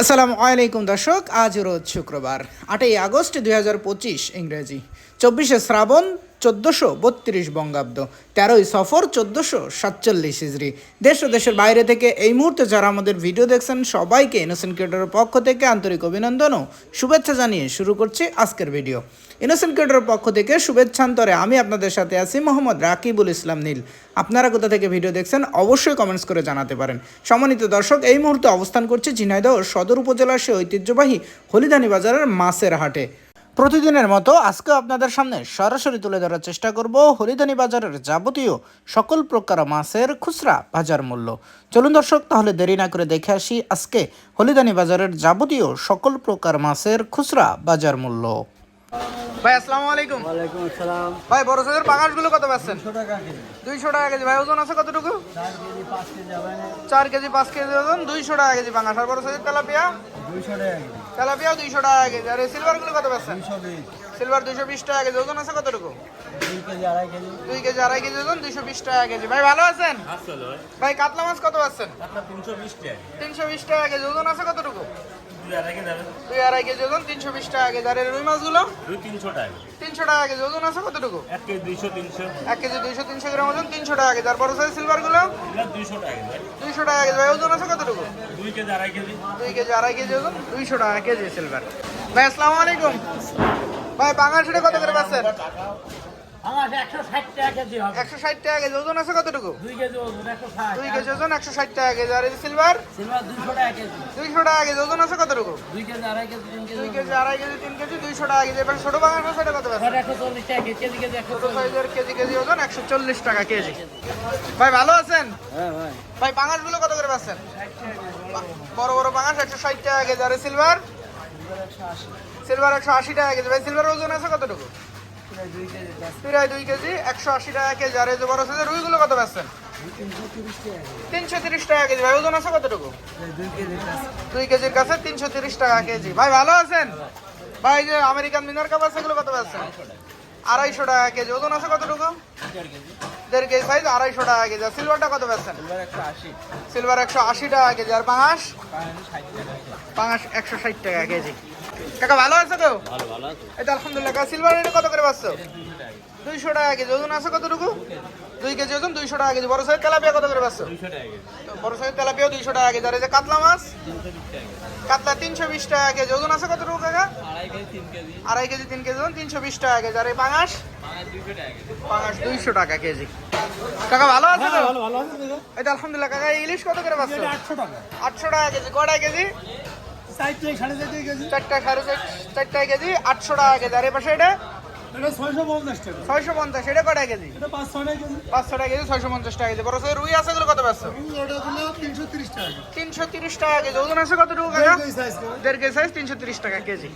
আসসালামু আলাইকুম দর্শক আজ রোজ শুক্রবার আটই আগস্ট দুই হাজার পঁচিশ ইংরেজি। চব্বিশে শ্রাবণ চোদ্দোশো বত্রিশ বঙ্গাব্দ, তেরোই সফর, চোদ্দোশো সাতচল্লিশ হিজড়ি দেশ ও দেশের বাইরে থেকে এই মুহূর্তে যারা আমাদের ভিডিও দেখছেন, সবাইকে ইনোসেন্ট ক্রিয়েটরের পক্ষ থেকে আন্তরিক অভিনন্দন ও শুভেচ্ছা জানিয়ে শুরু করছি আজকের ভিডিও। ইনোসেন্ট ক্রিয়েটরের পক্ষ থেকে শুভেচ্ছান্তরে আমি আপনাদের সাথে আছি মোহাম্মদ রাকিবুল ইসলাম নীল। আপনারা কোথা থেকে ভিডিও দেখছেন, অবশ্যই কমেন্টস করে জানাতে পারেন। সম্মানিত দর্শক, এই মুহূর্তে অবস্থান করছি ঝিনাইদহ সদর উপজেলার সে ঐতিহ্যবাহী হলিদানি বাজারের মাছের হাটে। প্রতিদিনের মতো আজকে আপনাদের সামনে সরাসরি তুলে ধরার চেষ্টা করব হরিদানি বাজারের যাবতীয় সকল প্রকার মাছের খুচরা বাজার মূল্য। চলুন দর্শক, তাহলে দেরি না করে দেখে আসি আজকে হলিদানি বাজারের যাবতীয় সকল প্রকার মাছের খুচরা বাজার মূল্য। ভাই আসসালামু আলাইকুম। ওয়ালাইকুম আসসালাম। ভাই বড় সাইজের পাঙাশগুলো কত পাচ্ছেন? দুশো টাকা কেজি। দুইশো টাকা কেজি। ভাই ওজন আছে কতটুকু? চার কেজি পাঁচ কেজি হবে। না চার কেজি পাঁচ কেজি ওজন দুইশো টাকা কেজি পাঙাশ। আর বড় সাইজের তেলাপিয়া? দুইশো টাকা কেজি। তেলাপিয়াও দুইশো টাকা কেজি। আর এই সিলভারগুলো কত পাচ্ছেন? দুইশো বিশ। সিলভার দুইশো বিশ টাকা কেজি। ওজন আছে কতটুকু? দুই কেজি আড়াই কেজি। দুই কেজি আড়াই কেজি ওজন দুইশো বিশ টাকা কেজি। ভাই ভালো আছেন? ভাই কাতলা মাছ কত পাচ্ছেন? তিনশো বিশ টাকা। তিনশো বিশ টাকা কেজি। ওজন আছে কতটুকু? দুই আড়াই কেজি ওজন তিনশো বিশ টাকা কেজি। আর রুই মাছগুলো? তিনশো টাকা তিনশো টাকা কেজি ওজন আছে কতটুকু? এক কেজি দুইশো তিনশো। এক কেজি দুইশো তিনশো গ্রাম ওজন তিনশো টাকা কেজি। আর বড় সাইজ সিলভারগুলো দুইশো টাকা দুইশো টাকা কেজি। ভাই ওজন আছে কতটুকু? দুই কেজি আড়াই কেজি। দুই কেজি আড়াই কেজি ওজন দুইশো টাকা কেজি সিলভার। ভাই আসসালামু আলাইকুম। ভাই সেটা কত করে পাচ্ছেন? একশো ষাট টাকা কেজি হবে। একশো ষাট টাকা কেজি ওজন আছে কতটুকু? দুই কেজি ওজন একশো ষাট। দুই কেজি ওজন একশো ষাট টাকা কেজি। আর সিলভার? সিলভার দুইশো টাকা কেজি। দুইশো ওজন আছে কতটুকু? দুই কেজি আড়াই কেজি তিন কেজি দুই কেজি আড়াই কেজি তিন কেজি দুইশো টাকা কেজি। এবার ছোট বাঙাল সেটা কত কেজি কেজি কেজি ছোট সাইজের কেজি কেজি ওজন একশো চল্লিশ টাকা কেজি। ভাই ভালো আছেন? হ্যাঁ ভাই। ভাই পাঙাশগুলো কত করে পাচ্ছেন? বড় বড় পাঙাশ একশো ষাট টাকা কেজি। আর সিলভার? সিলভার একশো আশি। টাকা কেজি। ভাই সিলভার ওজন আছে কতটুকু? প্রায় দুই কেজি একশো আশি টাকা কেজি। আর এই যে বড় সাইজের রুইগুলো কত পাচ্ছেন তিনশো তিরিশ টাকা কেজি। ভাই ওজন আছে কতটুকু? দুই কেজি দুই কেজির কাছে তিনশো তিরিশ টাকা কেজি। ভাই ভালো আছেন? ভাই যে আমেরিকান মিনার কাপ আছে এগুলো কত পাচ্ছেন আড়াইশো টাকা কেজি। ওজন আছে কতটুকু? দেড় কেজি। সাইজ আড়াইশো টাকা কেজি। আর সিলভারটা কত পাচ্ছেন সিলভার একশো আশি। টাকা কেজি। আর পাঙাশ? টাকা পাঙাশ একশো ষাট টাকা কেজি। কাকা ভালো আছে তো? ভালো ভালো আছে। এটা আলহামদুলিল্লাহ কাকা সিলভার এটা কত করে পাচ্ছ? দুইশো টাকা কেজি ওজন আছে কতটুকু? দুই কেজি ওজন দুইশো টাকা কেজি। বড় সাইজ তেলাপিয়া কত করে পাচ্ছ? বড় সাইজ তেলাপিয়াও দুইশো টাকা কেজি। আর এই যে কাতলা মাছ? কাতলা তিনশো বিশ টাকা কেজি। ওজন আছে কতটুকু কাকা? আড়াই কেজি তিন কেজি। ওজন তিনশো বিশ টাকা কেজি। আর এই পাঙাশ? পাঁচ দুইশো টাকা কেজি। পাঙাশ দুইশো টাকা কেজি। কাকা ভালো আছে তো? ভালো আছে এটা আলহামদুলিল্লাহ কাকা ইলিশ কত করে পাচ্ছ? আটশো টাকা। আটশো টাকা কেজি। কটায় কেজি? সাড়ে চারটা সাড়ে চারটায় কেজি আটশো টাকা কেজি। আর এই পাশে এটা ছয়শো পঞ্চাশ এটা কটা কেজি? পাঁচশো টাকা কেজি। ছয়শো পঞ্চাশ টাকা কেজি। বড় রুই আছে এগুলো কত হলো তিনশো তিরিশ টাকা কেজি। ওজন আছে কতটুকু দেড় কেজি সাইজ তিনশো তিরিশ টাকা কেজি।